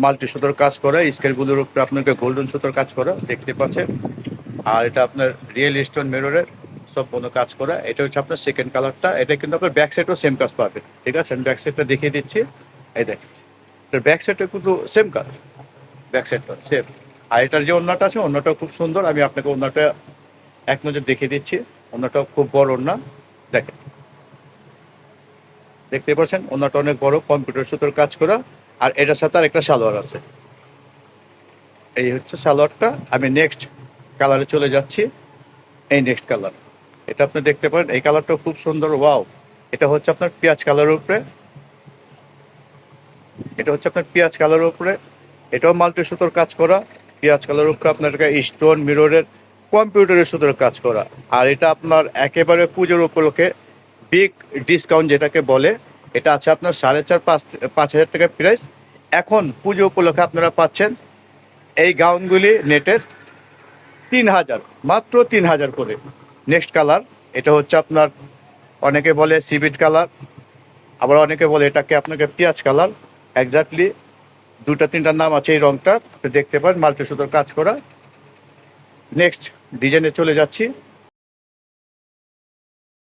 Multi সুতোর কাজ করা স্কেলগুলোর উপরে আপনাকে গোল্ডেন সুতোর কাজ করা, দেখতে পাচ্ছেন। আর এটা আপনার রিয়েল স্টোন মেরোরের সম্পূর্ণ কাজ করা। এটা হচ্ছে আপনার সেকেন্ড কালারটা এটা কিন্তু আপনার ব্যাক সাইডও সেম কাজ পাবেন ঠিক আছে? আমি ব্যাক সাইডটা দেখিয়ে দিচ্ছি। এই দেখ ব্যাক সাইডটা কিন্তু সেম কাজ। ব্যাক সাইডটা সেম আর এটার যে অন্যটা আছে অন্যটাও খুব সুন্দর। আমি আপনাকে অন্যটা এক নজর দেখিয়ে দিচ্ছি। অন্যটাও খুব বড় অন্য দেখেন। দেখতে পাচ্ছেন? অন্যটা অনেক বড়। কম্পিউটার সুতোর কাজ করা। আর এটার সাথে আর একটা সালোয়ার আছে। এই হচ্ছে সালোয়ারটা। আমি নেক্সট কালারে চলে যাচ্ছি। এই নেক্সট কালার এটা আপনি দেখতে পারেন, এই কালারটাও খুব সুন্দর ওয়াও এটা হচ্ছে আপনার পেঁয়াজ কালারের উপরে। এটা হচ্ছে আপনার পেঁয়াজ কালারের উপরে। এটাও মাল্টি সুতোর কাজ করা। পেঁয়াজ কালারের উপরে আপনার স্টোন মিররের কম্পিউটারের সুতোর কাজ করা। আর এটা আপনার একেবারে পুজোর উপলক্ষে বিগ ডিসকাউন্ট যেটাকে বলে এটা আছে আপনার সাড়ে চার পাঁচ পাঁচ হাজার টাকা প্রাইস এখন পুজো উপলক্ষে আপনারা পাচ্ছেন এই গাউনগুলি নেটের তিন হাজার, মাত্র তিন হাজার করে। নেক্সট কালার এটা হচ্ছে আপনার, অনেকে বলে সিবিট কালার আবার অনেকে বলে এটাকে আপনাকে পেঁয়াজ কালার এক্স্যাক্টলি দুটা তিনটা নাম আছে এই রংটা দেখতে পারেন মাল্টি সুতোর কাজ করা। নেক্সট ডিজাইনে চলে যাচ্ছি।